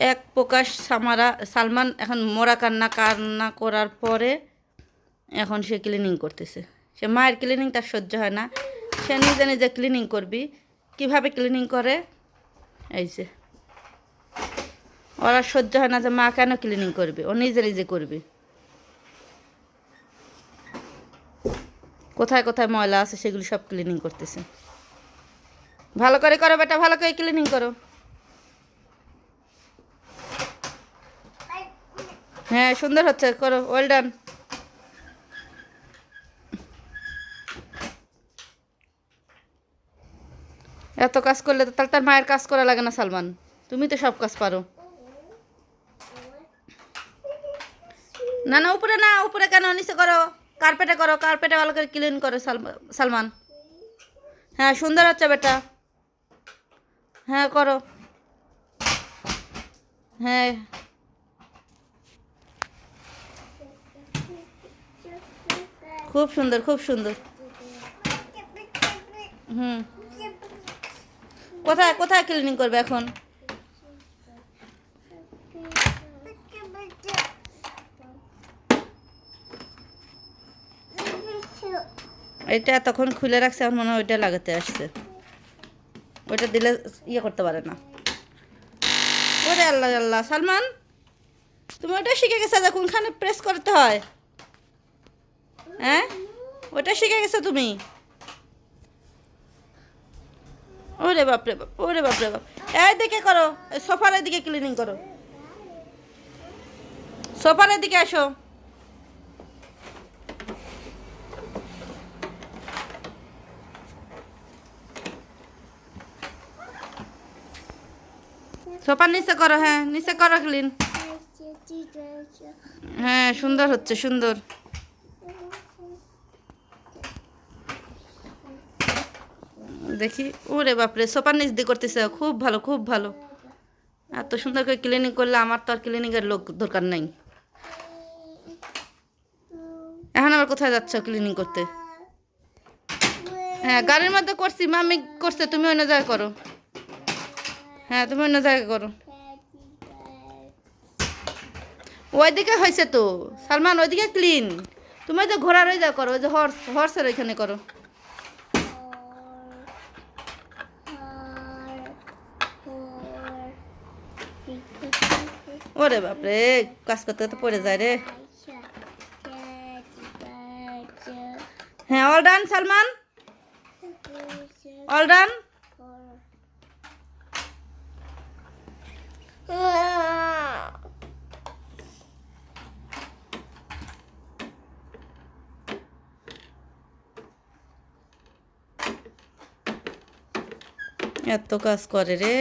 এক প্রকাশ সামারা, সালমান এখন মরা কান্না কান্না করার পরে এখন সে ক্লিনিং করতেছে। সে মায়ের ক্লিনিং তার সহ্য হয় না। সে নিজে নিজে ক্লিনিং করবি। কীভাবে ক্লিনিং করে? এই যে। ওরা সহ্য হয় না যে মা কেন ক্লিনিং করবে? ও নিজে নিজে করবে। কোথায় কোথায় ময়লা আছে সেগুলি সব ক্লিনিং করতেছে। ভালো করে করো বেটা, ভালো করে ক্লিনিং করো। হ্যাঁ সুন্দর হচ্ছে, করো ওয়েল ডান এত কাজ করলে তো তাহলে তার মায়ের কাজ করা লাগে না, সালমান। তুমি তো সব কাজ পারো। না না, উপরে না, উপরে কেন, নিচে করো কার্পেটে করো কার্পেটে ভালো করে ক্লিন করো, সালমা- সালমান। হ্যাঁ সুন্দর হচ্ছে বেটা। হ্যাঁ করো। হ্যাঁ খুব সুন্দর খুব সুন্দর। হুম। কোথায় কোথায় ক্লিনিং করবে এখন? এটা তখন খুলে রাখছে আমার মনে হয় ওইটা লাগাতে আসছে। ওইটা দিলে ইয়ে করতে পারে না। ওরে আল্লাহ আল্লাহ। সালমান, তুমি ওটা শিখে গেছো কোনখানে প্রেস করতে হয়? হ্যাঁ? ওটা শিখে গেছো তুমি? ওরে বাপরে বাপ, ওরে বাপরে বাপ। এই দিকে করো সোফার দিকে ক্লিনিং করো। সোফার দিকে আসো। সোফার নিচে করো হ্যাঁ নিচে করো ক্লিন হ্যাঁ সুন্দর হচ্ছে, সুন্দর। দেখি, ওরে বাপরে সোপার নিচ দিয়ে করতেছে, খুব ভালো খুব ভালো। এত সুন্দর করে ক্লিনিক করলে আমার তো আর ক্লিনিকের লোক দরকার নাই। এখন আবার কোথায় যাচ্ছ ক্লিনিং করতে? হ্যাঁ গাড়ির মধ্যে করছি, মামি করছে, তুমি অন্য জায়গায় করো। হ্যাঁ তুমি অন্য জায়গায় করো। ওইদিকে হয়েছে তো, সালমান, ওইদিকে ক্লিন তুমি ওই যে ঘোড়ার ওই যা করো, ওই যে হর্স হর্সের ওইখানে করো। ওরে বাপরে, কাজ করতে করতে পড়ে যায় রে। হ্যাঁ all done Salman? All done এত কাজ করে রে।